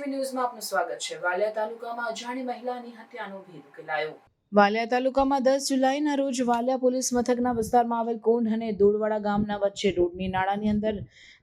TV ન્યૂઝમાં આપનું સ્વાગત છે વાલિયા તાલુકામાં અજાણી મહિલાની હત્યાનો ભેદ ઉકેલાયો વાલિયા તાલુકામાં દસ જુલાઈના રોજ વાલિયા પોલીસ મથકના વિસ્તારમાં આવેલ કોંઢ અને દોડવાડા ગામના વચ્ચે રોડની નાળાની અંદર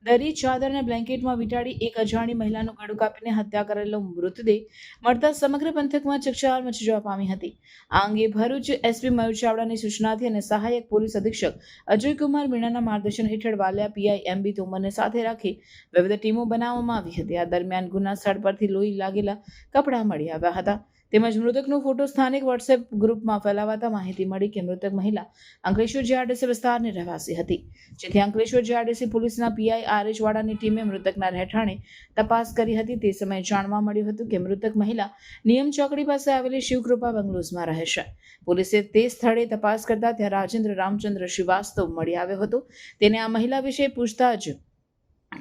દરી ચાદર અને બ્લેન્કેટમાં વીંટાડી એક અજાણી મહિલાનું ગળું કાપીને હત્યા કરેલો મૃતદેહ મળતા સમગ્ર પંથકમાં ચકચાર મચી જવા પામી હતી આ અંગે ભરૂચ એસપી મયુર ચાવડાની સૂચનાથી અને સહાયક પોલીસ અધિક્ષક અજયકુમાર મીણાના માર્ગદર્શન હેઠળ વાલિયા પીઆઈ એમબી તોમરને સાથે રાખી વિવિધ ટીમો બનાવવામાં આવી હતી આ દરમિયાન ગુના સ્થળ પરથી લોહી લાગેલા કપડાં મળી આવ્યા હતા તેમજ મૃતકનો ફોટો સ્થાનિક વોટ્સએપ ગ્રુપમાં ફેલાવાતા માહિતી મળી કે મૃતક મહિલા અંકલેશ્વર જીઆરડીસી વિસ્તારની રહેવાસી હતી જેથી અંકલેશ્વર જીઆરડીસી પોલીસના પીઆઈ આરએચ વાડાની ટીમે મૃતકના રહેઠાણે તપાસ કરી હતી તે સમયે જાણવા મળ્યું હતું કે મૃતક મહિલા નિયમ ચોકડી પાસે આવેલી શિવકૃપા બંગલોઝમાં રહે છે પોલીસે તે સ્થળે તપાસ કરતા ત્યાં રાજેન્દ્ર રામચંદ્ર શ્રીવાસ્તવ મળી આવ્યો હતો તેને આ મહિલા વિશે પૂછતા જ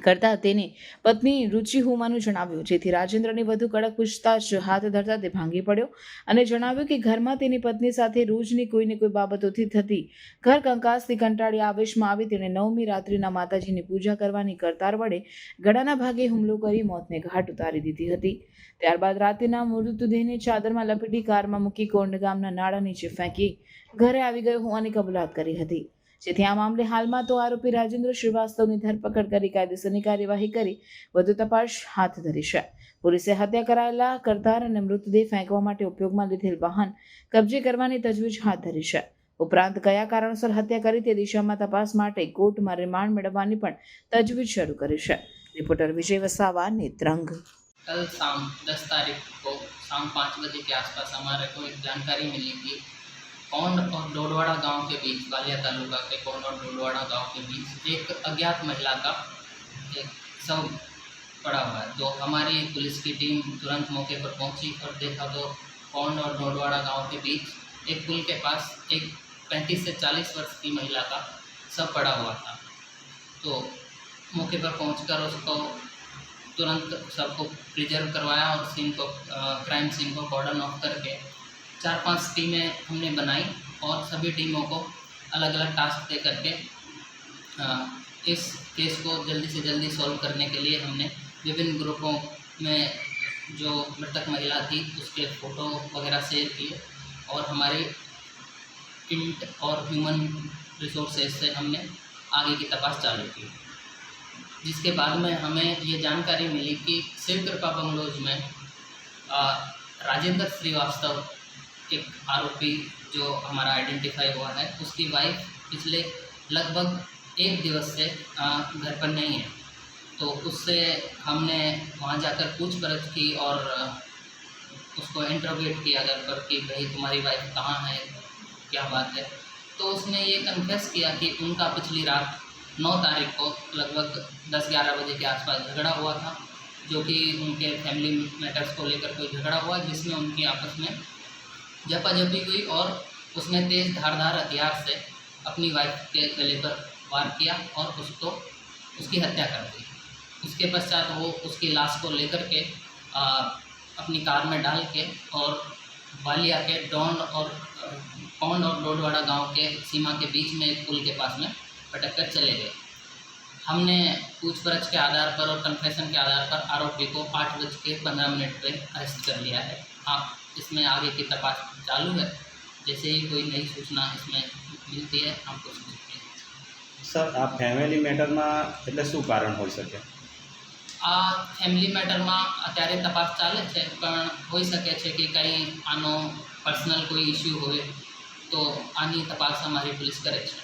કરતા તેને પત્ની રુચિ હોવાનું જણાવ્યું જેથી રાજેન્દ્રની વધુ કડક પૂછતાછ હાથ ધરતા તે ભાંગી પડ્યો અને જણાવ્યું કે ઘરમાં તેની પત્ની સાથે રોજની કોઈને કોઈ બાબતોથી થતી ઘર કંકાસથી કંટાળી આવેશમાં આવી તેણે નવમી રાત્રિના માતાજીની પૂજા કરવાની કરતાર વડે ગળાના ભાગે હુમલો કરી મોતને ઘાટ ઉતારી દીધી હતી ત્યારબાદ રાત્રિના મૃતદેહને ચાદરમાં લપેટી કારમાં મૂકી કોંડ ગામના નાળા નીચે ફેંકી ઘરે આવી ગયો હોવાની કબૂલાત કરી હતી જેથી આ મામલે હાલમાં તો આરોપી રાજેન્દ્ર શ્રીવાસ્તવની ધરપકડ કરી કાયદેસરની કાર્યવાહી કરી વધુ તપાસ હાથ ધરી છે પોલીસે હત્યા કરાયેલા કરતાર અને મૃતદેહ ફેંકવા માટે ઉપયોગમાં લીધેલ વાહન કબજે કરવાની તજવીજ હાથ ધરી છે ઉપરાંત કયા કારણસર હત્યા કરી તે દિશામાં તપાસ માટે કોર્ટમાં રિમાન્ડ મેળવવાની પણ તજવીજ શરૂ કરી છે રિપોર્ટર વિજય વસાવા નેત્રંગ कल शाम दस तारीख को शाम पाँच बजे के आसपास हमारे को एक जानकारी मिली कौंड और डोलवाड़ा गांव के बीच बालिया तालुका के कौंड और डोलवाड़ा गांव के बीच एक अज्ञात महिला का एक शव पड़ा हुआ है तो हमारी पुलिस की टीम तुरंत मौके पर पहुंची और देखा तो कौंड और डोलवाड़ा गांव के बीच एक पुल के पास एक पैंतीस से चालीस वर्ष की महिला का शव पड़ा हुआ था तो मौके पर पहुँच उसको तुरंत सबको प्रिजर्व करवाया और सीन को क्राइम सीन को कॉर्डन ऑफ करके चार पांच टीमें हमने बनाई और सभी टीमों को अलग अलग टास्क दे करके इस केस को जल्दी से जल्दी सॉल्व करने के लिए हमने विभिन्न ग्रुपों में जो मृतक महिला थी उसके फ़ोटो वगैरह शेयर किए और हमारी इंट और ह्यूमन रिसोर्सेज से हमने आगे की तपास चालू की जिसके बाद में हमें ये जानकारी मिली कि शिव कृपा बंगलोज में राजेंद्र श्रीवास्तव एक आरोपी जो हमारा आइडेंटिफाई हुआ है उसकी वाइफ पिछले लगभग एक दिवस से घर पर नहीं है तो उससे हमने वहाँ जाकर पूछ परछ की और उसको इंटरोगेट किया घर पर कि भाई तुम्हारी वाइफ कहाँ है क्या बात है तो उसने ये कन्फेस किया कि उनका पिछली रात नौ तारीख को लगभग दस ग्यारह बजे के आसपास झगड़ा हुआ था जो कि उनके फैमिली मैटर्स को लेकर कोई झगड़ा हुआ जिसमें उनकी आपस में जपाजपी हुई और उसने तेज धारधार हथियार से अपनी वाइफ के गले पर वार किया और उसको उसकी हत्या कर दी उसके पश्चात वो उसकी लाश को लेकर के आ, अपनी कार में डाल के और बालिया के डोंड और पौंड और डोडवाड़ा गांव के सीमा के बीच में एक पुल के पास में पटक कर चले गए हमने पूछपरछ के आधार पर और कन्फेशन के आधार पर आरोपी को आठ बज के पंद्रह मिनट पर अरेस्ट कर लिया है हां इसमें आगे की तपास चालू है जैसे ही कोई नई सूचना इसमें मिलती है हम को सूचित करेंगे सब आप फैमिली मैटर में એટલે શું કારણ હોઈ શકે આ ફેમિલી મેટર માં અત્યારે તપાસ ચાલે છે કારણ હોઈ શકે છે કે કઈ આનો પર્સનલ કોઈ ઇશ્યુ હોય તો આની તપાસ અમારી પોલીસ કરે છે